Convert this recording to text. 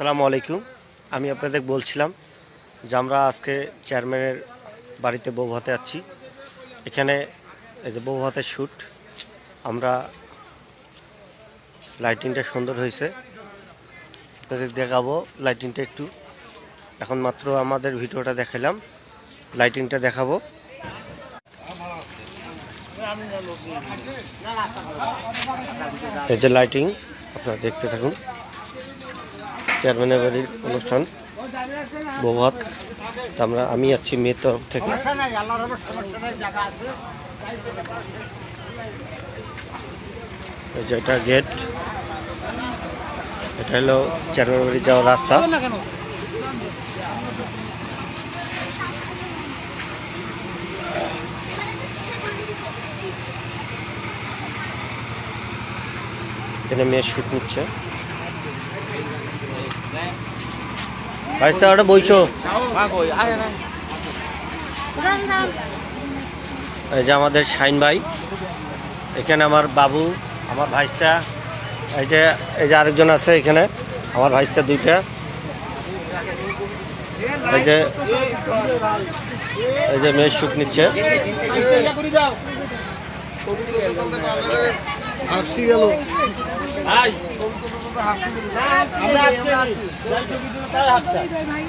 সালামু আলাইকুম। আমি আপনাদের বলছিলাম যে আমরা আজকে চেয়ারম্যানের বাড়িতে বউ ভাতে আছি। এখানে এই যে বউ ভাতের শ্যুট, আমরা লাইটিংটা সুন্দর হয়েছে। আপনাদের দেখাবো লাইটিংটা একটু। এখন মাত্র আমাদের ভিডিওটা দেখালাম, লাইটিংটা দেখাবো। এই যে লাইটিং, আপনারা দেখতে থাকুন। চেয়ারম্যানের বাড়ির অনুষ্ঠান। বৌভাত আমরা, আমি যাচ্ছি মেয়ের তরফ থেকে। এই যে এটা গেট, এটা হলো চেয়ারম্যান বাড়ি যাওয়ার রাস্তা। এখানে মেয়ের শুট নিচ্ছে। ভাইস্তা ওটা বইছো। এই যে আমাদের শাইন ভাই, এখানে আমার বাবু, আমার ভাইস্তা, এই যে এই যে আরেকজন আছে এখানে, আমার ভাইস্তা দুইটা। এই যে এই যে মেয়ের শুট নিচ্ছে। আসছি গেল ভাই